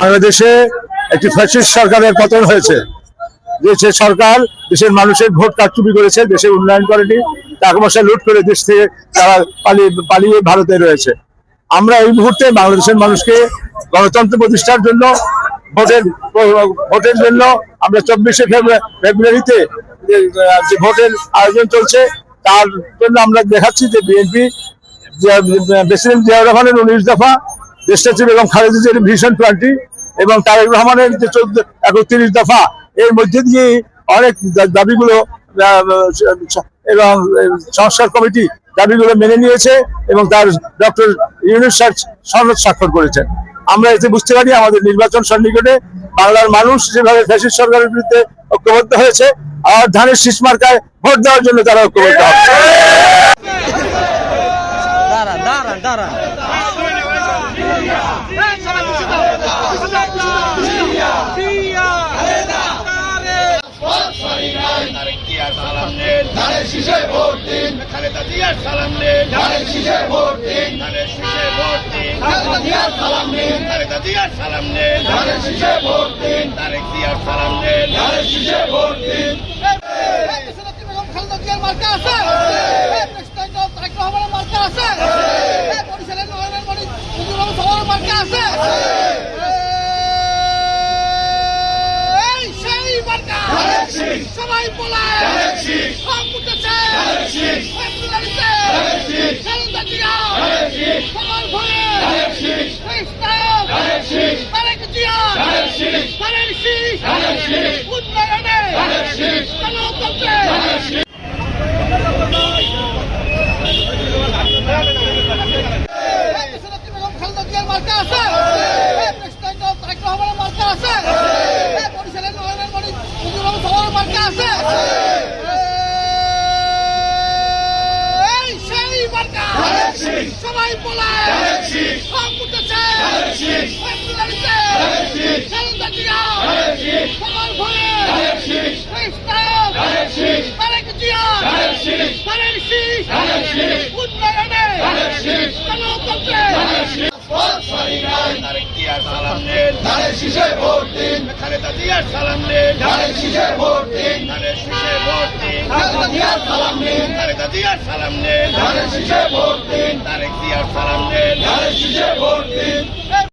বাংলাদেশে একটি ফ্যাসিস্ট সরকারের পতন হয়েছে। যে সে সরকার দেশের মানুষের ভোট কারচুপি করেছে, দেশের উন্নয়ন করেনি, টাকা পয়সা লুট করে দেশ থেকে তারা পালিয়ে পালিয়ে ভারতে রয়েছে। আমরা এই মুহূর্তে বাংলাদেশের মানুষকে গণতন্ত্র প্রতিষ্ঠার জন্য, ভোটের ভোটের জন্য আমরা চব্বিশে ফেব্রুয়ারিতে যে ভোটের আয়োজন চলছে, তার জন্য আমরা দেখাচ্ছি যে বিএনপি, প্রেসিডেন্ট জিয়াউর রহমানের উনিশ দফা দেশনেত্রী বেগম খালেদা জিয়ার ভিশন প্ল্যানটি এবং তারেক রহমানের যে চোদ্দ, একত্রিশ দফা, এর মধ্যে দিয়ে অনেক দাবিগুলো এবং সংস্কার কমিটি দাবিগুলো মেনে নিয়েছে এবং তার ডক্টর ইউনুস সনদ স্বাক্ষর করেছেন। আমরা এতে বুঝতে পারি আমাদের নির্বাচন সন্নিকটে বাংলার মানুষ যেভাবে ফ্যাসিস্ট সরকারের বিরুদ্ধে ঐক্যবদ্ধ হয়েছে, আর ধানের শীষ মার্কায় ভোট দেওয়ার জন্য তারা ঐক্যবদ্ধ হচ্ছে দাঁড়ান দাঁড়ান দাঁড়ান তারেক জিয়ার নেন ভোট দিন খালেদা জিয়ার সালাম নেন ধানের শীষে ভোট দিন ধানের শীষে ভোট দিন খালেদা জিয়ার সালাম নেন খালেদা জিয়ার সালাম নেন ধানের শীষে ভোট দিন তারেক জিয়ার সালাম নেন ধানের শীষে ভোট দিন সবাই বলায় সব উঠেছে ফেব্রুয়ারিতে খেলতে দিয়া সবার ভয়ে তারেক জিয়া তারেক শীষ উন্নয়নে গণতন্ত্রে খালেদা জিয়ার মার্কা আছে প্রেসিডেন্ট তারেক রহমানের মার্কা আছে বরিশালের নয়নের মণি মুজিবুর রহমান সবার মার্কা আছে সেই মার্কা। সবাই বলায় সব উঠেছে। ফেব্রুয়ারিতে খালেদা জিয়া সবার খ্রিস্টান তারেক জিয়া জিয়ার সালাম নেন ধানের শীষে ভোট দিন। ধানের শীষে ভোট দিন। খালেদা জিয়ার সালাম নেন খালেদা জিয়ার সালাম নেন ধানের শীষে ভোট দিন। তারেক জিয়ার সালাম নেন ধানের শীষে ভোট দিন।